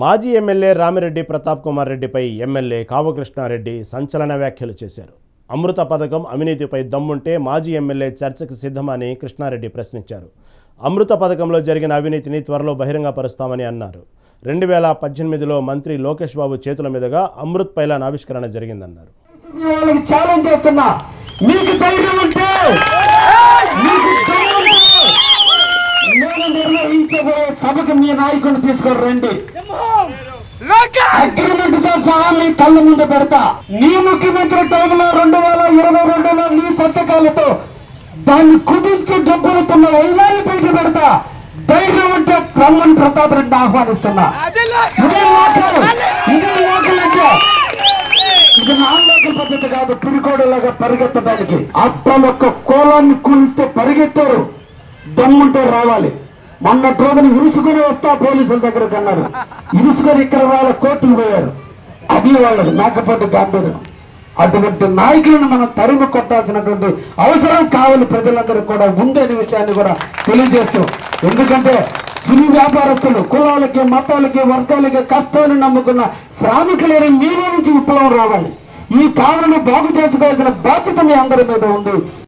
మాజీ ఎమ్మెల్యే రామిరెడ్డి ప్రతాప్ కుమార్ రెడ్డిపై ఎమ్మెల్యే కావకృష్ణారెడ్డి సంచలన వ్యాఖ్యలు చేశారు. అమృత పథకం అవినీతిపై దమ్ముంటే మాజీ ఎమ్మెల్యే చర్చకు సిద్ధమని కృష్ణారెడ్డి ప్రశ్నించారు. అమృత పథకంలో జరిగిన అవినీతిని త్వరలో బహిరంగపరుస్తామని అన్నారు. రెండు వేల పద్దెనిమిదిలో మంత్రి లోకేష్ బాబు చేతుల మీదుగా అమృత్ పైలాన్ ఆవిష్కరణ జరిగిందన్నారు. మీ మీకు ధైర్యం ఉంటే సభకు మీ నాయకుడిని తీసుకొని రండి. అగ్రిమెంట్తో సహా మీ కళ్ళ ముందు పెడతా. నీ ముఖ్యమంత్రి టైంలో రెండు వేల ఇరవై రెండులో నీ సంతకాలతో దాన్ని కుదించి దెబ్బలుతున్న వైనాన్ని బయట పెడతా. ధైర్యం ఉంటే రమ్మని ప్రతాప్ రెడ్డి ఆహ్వానిస్తున్నా. ఇదే లోకల్ ఇదే లోకల్ అంటే ఇది నాన్ లోకల్ పద్ధతి కాదు పిరికోడులాగా పరిగెత్తడానికి అప్పలొక్క కోలాన్ని కూలిస్తే పరిగెత్తారు. దమ్ముంటే రావాలి. మొన్న రోజున ఇరుసుకొని వస్తా పోలీసుల దగ్గరకు అన్నారు. ఇరుసుకొని ఇక్కడ వాళ్ళ కోర్టుకు పోయారు. అది వాళ్ళది మేకపాటి గాంభీర్యం అటువంటి నాయకులను మనం తరిమి కొట్టాల్సినటువంటి అవసరం కావాలి ప్రజలందరికీ కూడా ఉందనే విషయాన్ని కూడా తెలియజేస్తూ ఎందుకంటే చిరు వ్యాపారస్తులు కులాలకి మతాలకి వర్గాలకి కష్టాన్ని నమ్ముకున్న శ్రామికులైన మీలో నుంచి విప్లవం రావాలి. ఈ కావులను బాగు చేసుకోవాల్సిన బాధ్యత మీ అందరి మీద ఉంది.